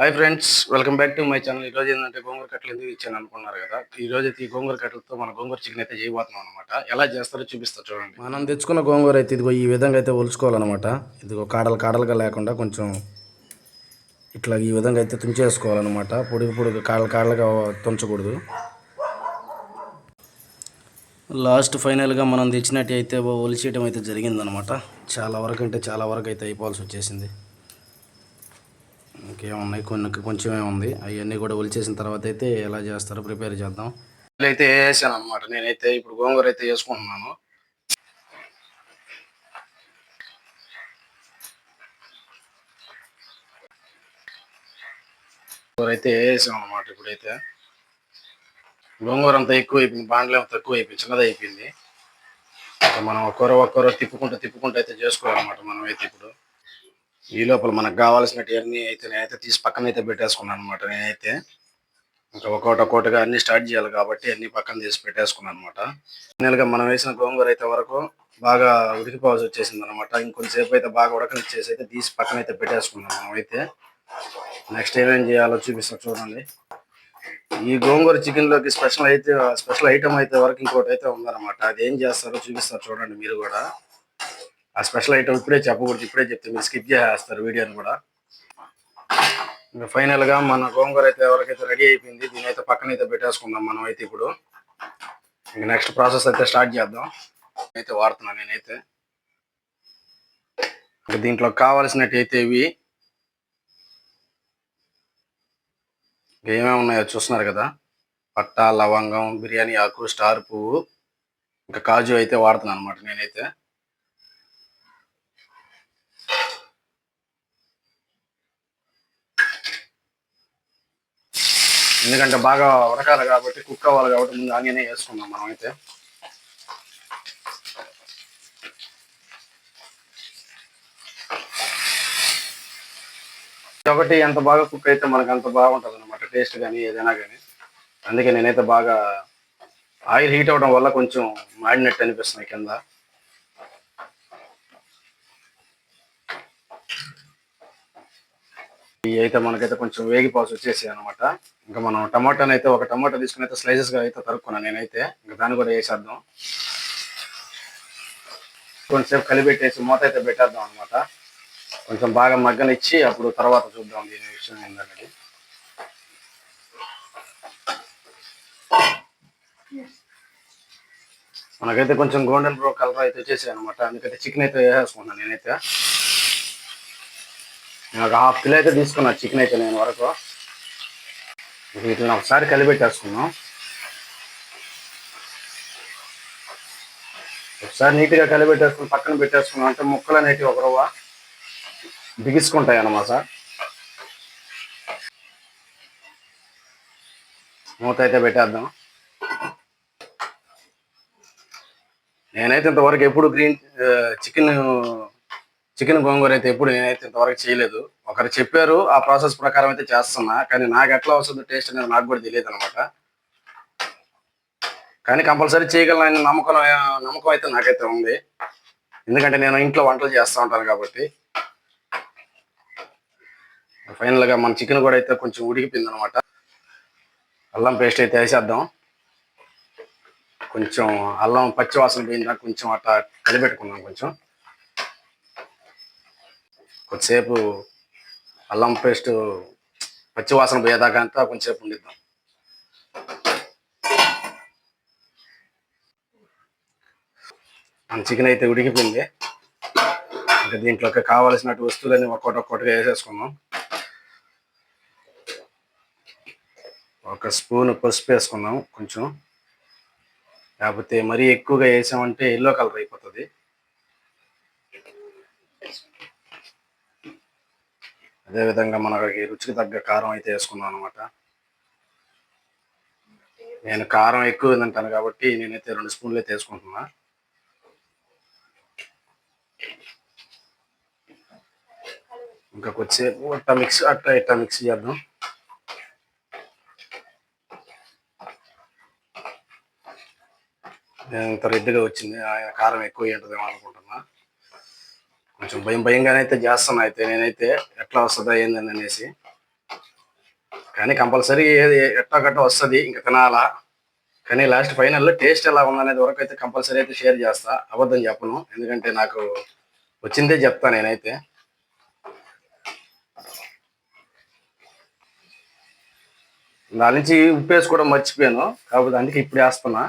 Hi friends welcome back to my channel. ఈరోజు ఏంటంటే గోంగూర కట్టలు ఎందుకు ఇచ్చాను అనుకున్నారు కదా? ఈ రోజు అయితే ఈ గోంగూర కట్టలతో మన గోంగూర చికెన్ అయితే చేయబోతున్నాం అనమాట ఎలా చేస్తారో చూపిస్తా చూడండి. మనం తెచ్చుకున్న గోంగూర అయితే ఇదిగో ఈ విధంగా అయితే ఒలుచుకోవాలన్నమాట. ఇదిగో కాడలు కాడలుగా లేకుండా కొంచెం ఇట్లా ఈ విధంగా అయితే తుంచేసుకోవాలన్నమాట. పొడుగు పొడుగు కాడలు కాడలుగా తుంచకూడదు. లాస్ట్ ఫైనల్గా మనం తెచ్చినట్టు అయితే ఒలిచేయడం అయితే జరిగిందనమాట చాలా వరకు అంటే చాలా వరకు అయితే అయిపోవాల్సి వచ్చేసింది. ఇంకేమున్నాయి కొన్ని కొంచెమే ఉంది. అవన్నీ కూడా ఒలిచేసిన తర్వాత అయితే ఎలా చేస్తారో ప్రిపేర్ చేద్దాం. అయితే వేసాను అనమాట నేనైతే ఇప్పుడు గోంగూర అయితే వేసుకుంటున్నాను గోంగూర అయితే వేసాం అనమాట ఇప్పుడైతే. గోంగూర అంతా ఎక్కువ అయిపోయింది. బాండ్లు అంతా తక్కువ అయిపోయింది. చిన్నది అయిపోయింది. మనం ఒక్కరో ఒక్కరో తిప్పుకుంటూ తిప్పుకుంటూ అయితే చేసుకోవాలన్నమాట మనం అయితే ఇప్పుడు. ఈ లోపల మనకు కావాల్సినవన్నీ అయితే నేనైతే తీసి పక్కన అయితే పెట్టేసుకున్నాను అనమాట నేనైతే ఇంకా ఒక్కొక్కటి ఒక్కొక్కటిగా అన్ని స్టార్ట్ చేయాలి కాబట్టి అన్ని పక్కన తీసి పెట్టేసుకున్నాను అనమాట ఫైనల్గా మనం వేసిన గోంగూర అయితే వరకు బాగా ఉడికిపోవాల్సి వచ్చేసింది అనమాట ఇంకొంచెంసేపు అయితే బాగా ఉడకనిచ్చేసి అయితే తీసి పక్కన అయితే పెట్టేసుకున్నాం మనమైతే అయితే. నెక్స్ట్ ఏమేం చేయాలో చూపిస్తాం చూడండి. ఈ గోంగూర చికెన్లోకి స్పెషల్ అయితే స్పెషల్ ఐటమ్ అయితే వరకు ఇంకోటి అయితే ఉందన్నమాట. అది ఏం చేస్తారో చూపిస్తారు చూడండి మీరు కూడా. ఆ స్పెషల్ ఐటమ్ ఇప్పుడే చెప్పకూడదు ఇప్పుడే చెప్తే మీరు స్కిప్ చేసేస్తారు వీడియోని కూడా. ఇంకా ఫైనల్గా మన గోంగూర అయితే ఎవరికైతే రెడీ అయిపోయింది దీని అయితే పక్కన అయితే పెట్టేసుకుందాం మనం అయితే ఇప్పుడు. ఇంకా నెక్స్ట్ ప్రాసెస్ అయితే స్టార్ట్ చేద్దాం. అయితే వాడుతున్నాను నేనైతే. ఇంకా దీంట్లో కావాల్సినట్టు అయితే ఇవి ఏమేమి ఉన్నాయో చూస్తున్నారు కదా? పట్టా లవంగం బిర్యానీ ఆకు స్టార్ పువ్వు. ఇంకా కాజు అయితే వాడుతున్నాను అనమాట నేనైతే. ఎందుకంటే బాగా ఉడకాలి కాబట్టి కుక్ అవ్వాలి కాబట్టి ముందు ఆనియనే వేసుకుందాం మనం అయితే. ఒకటి ఎంత బాగా కుక్ అయితే మనకు అంత బాగుంటుంది అనమాట టేస్ట్ కానీ ఏదైనా కానీ అందుకే నేనైతే బాగా ఆయిల్ హీట్ అవ్వడం వల్ల కొంచెం మాడినట్టు అనిపిస్తున్నాయి కింద. అయితే మనకైతే కొంచెం వేగిపోవాల్సి వచ్చేసాయి అనమాట ఇంకా మనం టమాటాని అయితే ఒక టమాటా తీసుకుని అయితే స్లైసెస్గా అయితే తరుక్కున్నాను నేనైతే. ఇంకా దాన్ని కూడా వేసేద్దాం. కొంచెంసేపు కలిపెట్టేసి మూత అయితే పెట్టేద్దాం అనమాట కొంచెం బాగా మగ్గనిచ్చి అప్పుడు తర్వాత చూద్దాం దీని విషయం ఏంటంటే మనకైతే కొంచెం గోల్డెన్ బ్రో కలర్ అయితే వచ్చేసాయి అనమాట అందుకైతే చికెన్ అయితే వేసేసుకున్నాను నేనైతే. నేను ఒక హాఫ్ కిలో అయితే తీసుకున్నా చికెన్ అయితే నేను వరకు. వీటిని ఒకసారి కలిపెట్టేసుకున్నాం ఒకసారి నీట్గా కలిపెట్టేసుకుని పక్కన పెట్టేసుకున్నాం అంటే ముక్కలు అనేటివి ఒక రవ్వ బిగిసుకుంటాయి అన్నమాట. మూత అయితే పెట్టేద్దాం. నేనైతే ఇంతవరకు ఎప్పుడు గ్రీన్ చికెన్ చికెన్ గోంగూర అయితే ఎప్పుడు నేనైతే ఇంతవరకు చేయలేదు. ఒకరు చెప్పారు ఆ ప్రాసెస్ ప్రకారం అయితే చేస్తున్నా కానీ నాకు ఎట్లా వస్తుందో టేస్ట్ అనేది నాకు కూడా తెలియదు అనమాట కానీ కంపల్సరీ చేయగలను నమ్మకం నమ్మకం అయితే నాకైతే ఉంది. ఎందుకంటే నేను ఇంట్లో వంటలు చేస్తూ ఉంటాను కాబట్టి. ఫైనల్గా మన చికెన్ కూడా అయితే కొంచెం ఉడికిపోయింది అనమాట అల్లం పేస్ట్ అయితే వేసేద్దాం. కొంచెం అల్లం పచ్చి వాసన పోయిందా కొంచెం అట్లా కలిపెట్టుకున్నాం కొంచెం. కొద్దిసేపు అల్లం పేస్ట్ పచ్చివాసన పోయేదాకా అంతా కొంచెంసేపు ఉండిద్దాం. మన చికెన్ అయితే ఉడికిపోయింది. ఇంకా దీంట్లోకి కావాల్సినట్టు వస్తువులన్నీ ఒక్కొక్కటి ఒక్కొక్కటిగా వేసేసుకున్నాం ఒక స్పూన్ పసుపు వేసుకున్నాం కొంచెం. లేకపోతే మరీ ఎక్కువగా వేసామంటే ఎల్లో కలర్ అయిపోతుంది. అదేవిధంగా మనకి రుచికి తగ్గ కారం అయితే వేసుకున్నాను అనమాట నేను కారం ఎక్కువ తింటాను కాబట్టి నేనైతే రెండు స్పూన్లు అయితే వేసుకుంటున్నా. ఇంకా కొద్దిసేపు అట్టా మిక్స్ అట్టా ఇట్టా మిక్స్ చేద్దాం. ఇంత రెడ్డిగా వచ్చింది ఆయన కారం ఎక్కువ ఉంటుందేమో అనుకుంటున్నా. కొంచెం భయం భయంగానే అయితే చేస్తాను అయితే నేనైతే ఎట్లా వస్తుందా ఏందని అనేసి. కానీ కంపల్సరీ ఏది ఎట్టా గట్ట వస్తుంది ఇంకా తినాలా. కానీ లాస్ట్ ఫైనల్లో టేస్ట్ ఎలా ఉందనేది వరకు అయితే కంపల్సరీ అయితే షేర్ చేస్తా. అబద్ధం చెప్పను. ఎందుకంటే నాకు వచ్చిందే చెప్తా నేనైతే. దాని నుంచి ఉప్పు వేసుకోవడం మర్చిపోయాను. కాకపోతే అందుకే ఇప్పుడు వేస్తున్నా.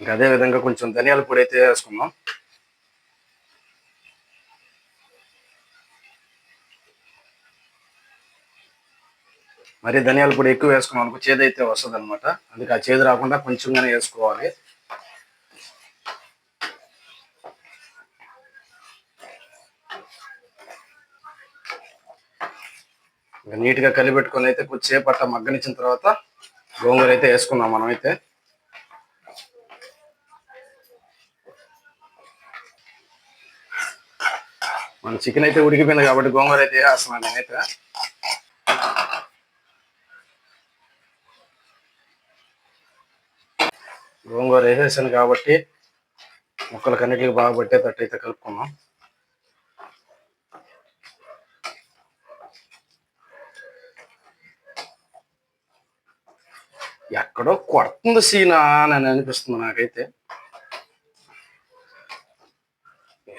ఇంకా అదే విధంగా కొంచెం ధనియాల పొడి అయితే వేసుకున్నాం మరి ధనియాల పొడి ఎక్కువ వేసుకున్నాం అనుకో చేదు అయితే వస్తుంది అనమాట అందుకే ఆ చేదు రాకుండా కొంచెంగానే వేసుకోవాలి. నీట్ నీట్గా కలిపెట్టుకొని అయితే కొద్దిసేపు అట్లా మగ్గనిచ్చిన తర్వాత గోంగూర అయితే వేసుకున్నాం మనం అయితే మన చికెన్ అయితే ఉడికిపోయింది కాబట్టి గోంగూర అయితే వేస్తున్నాను నేనైతే. గోంగూర వేసేసాను కాబట్టి ముక్కలకు అన్నిటికీ బాగా పట్టేటట్టు అయితే కలుపుకున్నాం ఎక్కడో కొడుతుంది సీనా అని అనిపిస్తుంది నాకైతే.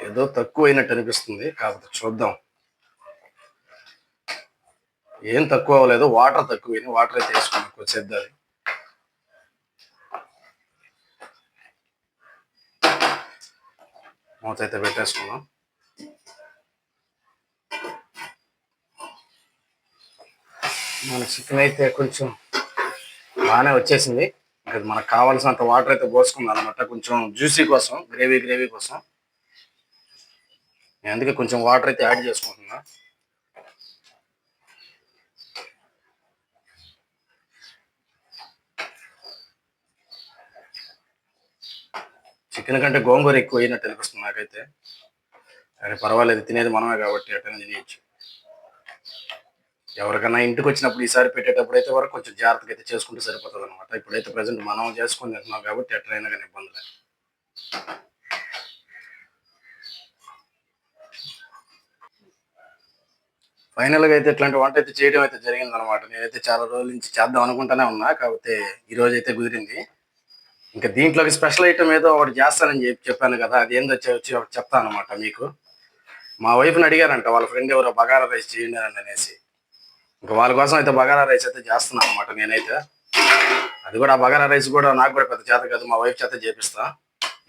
ఏదో తక్కువ అయినట్టు అనిపిస్తుంది. కాకపోతే చూద్దాం. ఏం తక్కువ అవ్వలేదు వాటర్ తక్కువ వాటర్ అయితే వేసుకున్నాం కొంచెం మూత అయితే పెట్టేసుకున్నాం. మన చికెన్ అయితే కొంచెం బాగానే వచ్చేసింది. ఇంకా మనకు కావాల్సినంత వాటర్ అయితే పోసుకుందాం అనమాట కొంచెం జ్యూసీ కోసం గ్రేవీ గ్రేవీ కోసం. నేను అందుకే కొంచెం వాటర్ అయితే యాడ్ చేసుకుంటున్నా. చికెన్ కంటే గోంగూర ఎక్కువ అయినట్టు అనిపిస్తుంది నాకైతే. కానీ పర్వాలేదు తినేది మనమే కాబట్టి ఎట్టనే తినేయచ్చు. ఎవరికైనా ఇంటికి వచ్చినప్పుడు ఈసారి పెట్టేటప్పుడు అయితే వరకు కొంచెం జాగ్రత్తగా అయితే చేసుకుంటే సరిపోతుంది అనమాట ఇప్పుడైతే ప్రజెంట్ మనం చేసుకుని తింటున్నాం కాబట్టి ఎట్లయినా కానీ ఇబ్బంది లేదు. ఫైనల్గా అయితే ఇట్లాంటి వంట అయితే చేయడం అయితే జరిగింది అనమాట నేనైతే చాలా రోజుల నుంచి చేద్దాం అనుకుంటానే ఉన్నా కాకపోతే ఈ రోజు అయితే కుదిరింది. ఇంకా దీంట్లోకి స్పెషల్ ఐటమ్ ఏదో ఒకటి చేస్తానని చెప్పి చెప్పాను కదా అది ఏందో వచ్చి చెప్తాను అనమాట మీకు. మా వైఫ్ని అడిగారంట వాళ్ళ ఫ్రెండ్ ఎవరో బగారా రైస్ చేయండి అని అనేసి. ఇంకా వాళ్ళ కోసం అయితే బగారా రైస్ అయితే చేస్తున్నాను అనమాట నేనైతే. అది కూడా ఆ బగారా రైస్ కూడా నాకు కూడా పెద్ద చేత కాదు మా వైఫ్ చేత చేపిస్తా.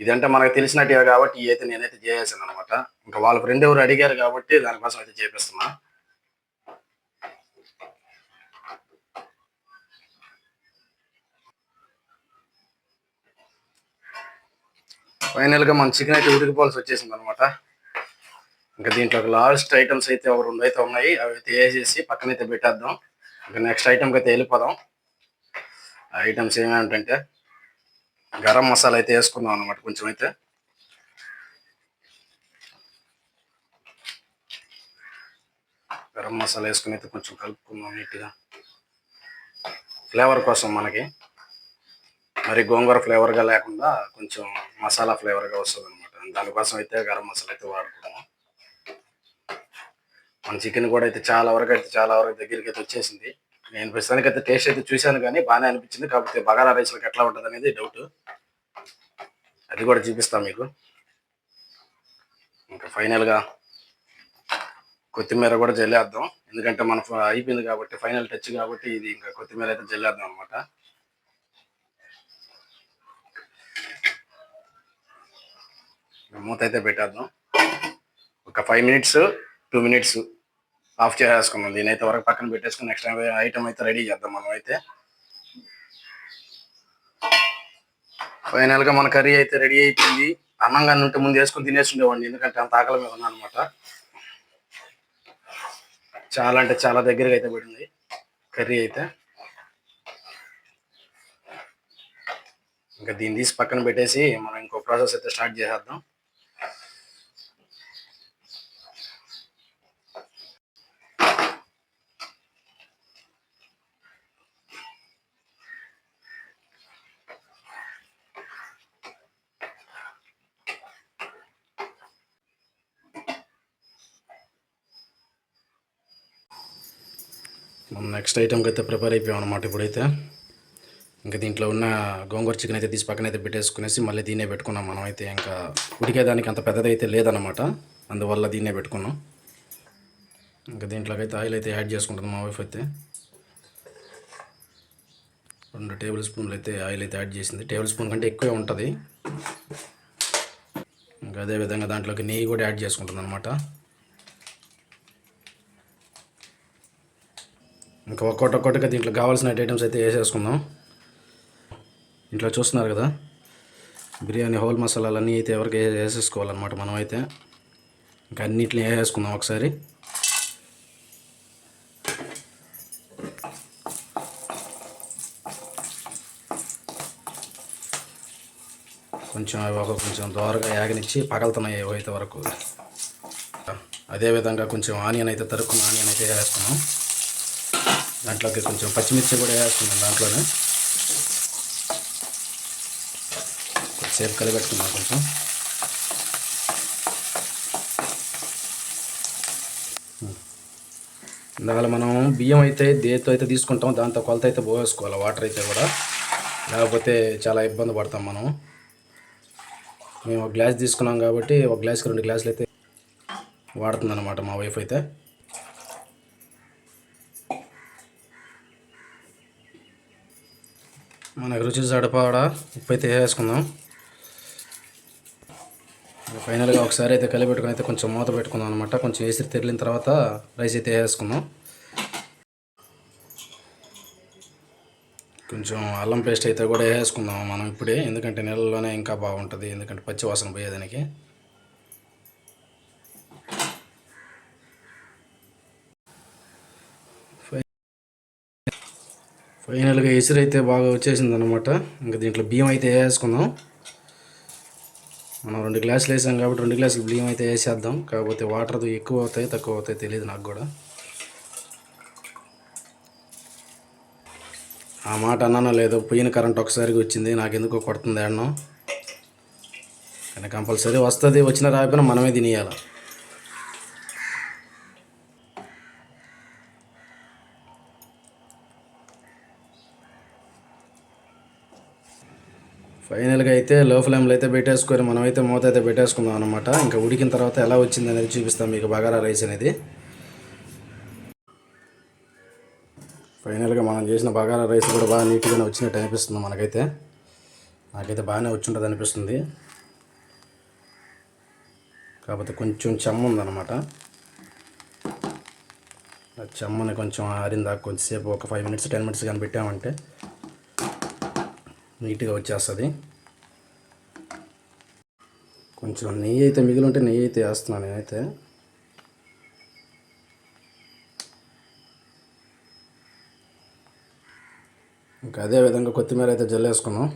ఇదంటే మనకు తెలిసినట్టే కాబట్టి అయితే నేనైతే చేసాను అనమాట ఇంకా వాళ్ళ ఫ్రెండ్ ఎవరు అడిగారు కాబట్టి దానికోసం అయితే చేపిస్తున్నా. ఫైనల్గా మన చికెన్ అయితే ఉడికిపోవాల్సి వచ్చేసింది అనమాట ఇంకా దీంట్లో లాస్ట్ ఐటమ్స్ అయితే ఒక రెండు అయితే ఉన్నాయి. అవి అయితే వేసేసి పక్కనైతే పెట్టేద్దాం. ఇంకా నెక్స్ట్ ఐటమ్కి అయితే వెళ్ళిపోదాం. ఐటమ్స్ ఏమేమిటంటే గరం మసాలా అయితే వేసుకుందాం అనమాట కొంచెం అయితే. గరం మసాలా వేసుకుని అయితే కొంచెం కలుపుకుందాం నీట్గా ఫ్లేవర్ కోసం మనకి. మరి గోంగూర ఫ్లేవర్గా లేకుండా కొంచెం మసాలా ఫ్లేవర్గా వస్తుంది అనమాట దానికోసం అయితే గరం మసాలా అయితే వాడుకున్నాం మన చికెన్ కూడా అయితే చాలా వరకు అయితే చాలా వరకు దగ్గరికి అయితే వచ్చేసింది. నేను ప్రస్తుతానికి అయితే టేస్ట్ అయితే చూశాను కానీ బాగానే అనిపించింది. కాకపోతే బగారా రైస్లకు ఎట్లా ఉంటుంది అనేది డౌట్ అది కూడా చూపిస్తాం మీకు. ఇంకా ఫైనల్గా కొత్తిమీర కూడా జల్లేద్దాం. ఎందుకంటే మన అయిపోయింది కాబట్టి ఫైనల్ టచ్ కాబట్టి ఇది ఇంకా కొత్తిమీర అయితే జల్లేద్దాం అనమాట మూత అయితే పెట్టేద్దాం. ఒక five minutes two minutes off చేసేసుకున్నాం దీని అయితే వరకు పక్కన పెట్టేసుకుని నెక్స్ట్ టైం ఐటమ్ అయితే రెడీ చేద్దాం మనం అయితే. ఫైనల్గా మన కర్రీ అయితే రెడీ అయిపోయింది. అన్నంగా ఉంటే ముందు వేసుకుని తినేసి ఉండేవాడిని ఎందుకంటే అంత ఆకలి మీద ఉన్నాను అనమాట చాలా అంటే చాలా దగ్గరగా అయితే పడింది కర్రీ అయితే. ఇంకా దీన్ని తీసి పక్కన పెట్టేసి మనం ఇంకో ప్రాసెస్ అయితే స్టార్ట్ చేసేద్దాం. మనం నెక్స్ట్ ఐటెంకి అయితే ప్రిపేర్ అయిపోయాం అనమాట ఇప్పుడైతే. ఇంకా దీంట్లో ఉన్న గోంగూర చికెన్ అయితే తీసి పక్కన అయితే పెట్టేసుకునేసి మళ్ళీ దీన్నే పెట్టుకున్నాం మనం అయితే. ఇంకా ఉడికేదానికి అంత పెద్దదైతే లేదనమాట అందువల్ల దీన్నే పెట్టుకున్నాం. ఇంకా దీంట్లోకి అయితే ఆయిల్ అయితే యాడ్ చేసుకుంటుంది మా వైఫ్ అయితే. రెండు టేబుల్ స్పూన్లు అయితే ఆయిల్ అయితే యాడ్ చేసింది. టేబుల్ స్పూన్ కంటే ఎక్కువే ఉంటుంది. ఇంకా అదేవిధంగా దాంట్లోకి నెయ్యి కూడా యాడ్ చేసుకుంటుంది అనమాట ఇంకా ఒక్కొక్కటి ఒక్కొక్కటిగా దీంట్లో కావాల్సిన ఐటమ్స్ అయితే వేసేసుకుందాం. ఇంట్లో చూస్తున్నారు కదా? బిర్యానీ హోల్ మసాలాలన్నీ అయితే ఎవరికి వేసేసుకోవాలన్నమాట మనం అయితే ఇంకా అన్నిటిని వేసేసుకుందాం ఒకసారి. కొంచెం ఒక కొంచెం దోరగా యాగనిచ్చి పగలుతున్నాయి ఏవైతే అయితే వరకు. అదేవిధంగా కొంచెం ఆనియన్ అయితే తరుక్కున్న ఆనియన్ అయితే వేసుకున్నాం దాంట్లోకి కొంచెం పచ్చిమిర్చి కూడా వేసుకున్నాం దాంట్లోనే. కొద్దిసేపు కలిపెట్టుకున్నాం కొంచెం. ఇందాక మనం బియ్యం అయితే దేతో అయితే తీసుకుంటాం దాంతో కొలత అయితే పోవేసుకోవాలి వాటర్ అయితే కూడా. లేకపోతే చాలా ఇబ్బంది పడతాం మనం. మేము ఒక గ్లాస్ తీసుకున్నాం కాబట్టి ఒక గ్లాస్కి రెండు గ్లాసులు అయితే వాడుతుంది అనమాట మా వైఫ్ అయితే. మనకు రుచి జడపాడ ఉప్పు అయితే వేసుకుందాం. ఫైనల్గా ఒకసారి అయితే కలిపెట్టుకుని అయితే కొంచెం మూత పెట్టుకుందాం అనమాట కొంచెం వేసి తెరిలిన తర్వాత రైస్ అయితే వేసుకుందాం. కొంచెం అల్లం పేస్ట్ అయితే కూడా వేసుకుందాం మనం ఇప్పుడే. ఎందుకంటే నెలలోనే ఇంకా బాగుంటుంది. ఎందుకంటే పచ్చి వాసన పోయేదానికి. ఫైనల్గా ఎసురు అయితే బాగా వచ్చేసింది అనమాట ఇంకా దీంట్లో బియ్యం అయితే వేసుకుందాం మనం రెండు గ్లాసులు వేసాం కాబట్టి రెండు గ్లాసులు బియ్యం అయితే వేసేద్దాం. కాకపోతే వాటర్ ఎక్కువ అవుతాయి తక్కువ అవుతాయి తెలియదు నాకు కూడా. ఆ మాట అన్నానో లేదో పోయిన కరెంట్ ఒకసారి వచ్చింది. నాకు ఎందుకో కొడుతుంది అన్నం. కానీ కంపల్సరీ వస్తుంది వచ్చిన రాకపోయినా మనమే తినేయాలి. ఫైనల్గా అయితే లో ఫ్లేమ్లో అయితే పెట్టేసుకొని మనం అయితే మూత అయితే పెట్టేసుకుందాం అనమాట ఇంకా ఉడికిన తర్వాత ఎలా వచ్చింది అనేది చూపిస్తాం మీకు బగారా రైస్ అనేది. ఫైనల్గా మనం చేసిన బగారా రైస్ కూడా బాగా నీట్గానే వచ్చినట్టు అనిపిస్తుంది మనకైతే. నాకైతే బాగానే వచ్చింటుంది అనిపిస్తుంది. కాకపోతే కొంచెం చెమ్మ ఉందన్నమాట. చెమ్మని కొంచెం ఆరిందాక కొంచెంసేపు ఒక ఫైవ్ మినిట్స్ టెన్ మినిట్స్ కానీ పెట్టామంటే నీట్గా వచ్చేస్తుంది. కొంచెం నెయ్యి అయితే మిగిలి ఉంటే నెయ్యి అయితే వేస్తున్నాను నేనైతే. ఇంకా అదే విధంగా కొత్తిమీర అయితే జల్లేసుకున్నాం.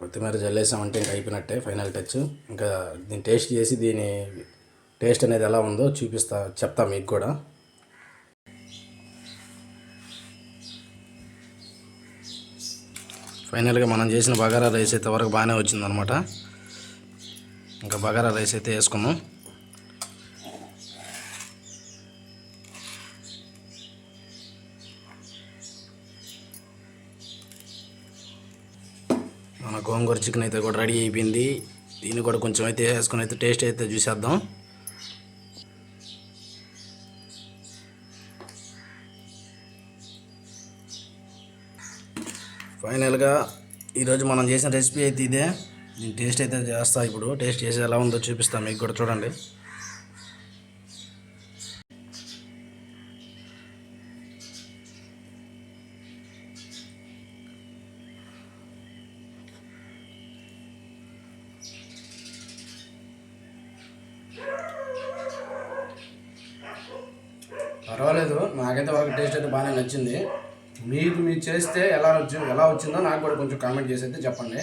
కొత్తిమీర జల్లేసామంటే ఇంకా అయిపోయినట్టే ఫైనల్ టచ్. ఇంకా దీన్ని టేస్ట్ చేసి దీని టేస్ట్ అనేది ఎలా ఉందో చూపిస్తా చెప్తా మీకు కూడా. ఫైనల్గా మనం చేసిన బగారా రైస్ అయితే వరకు బాగానే వచ్చిందనమాట. ఇంకా బగారా రైస్ అయితే వేసుకున్నాం. మన గోంగూర చికెన్ అయితే కూడా రెడీ అయిపోయింది. దీన్ని కూడా కొంచెం అయితే వేసుకొని అయితే టేస్ట్ అయితే చూసేద్దాం. ఫైనల్గా ఈరోజు మనం చేసిన రెసిపీ అయితే ఇదే. నేను టేస్ట్ అయితే చేస్తా ఇప్పుడు. టేస్ట్ చేసి ఎలా ఉందో చూపిస్తాను మీకు కూడా చూడండి. పర్వాలేదు. నాకైతే వాళ్ళకి టేస్ట్ అయితే బాగానే నచ్చింది. మీకు మీరు చేస్తే ఎలా వచ్చి ఎలా వచ్చిందో నాకు కూడా కొంచెం కామెంట్ చేసి అయితే చెప్పండి.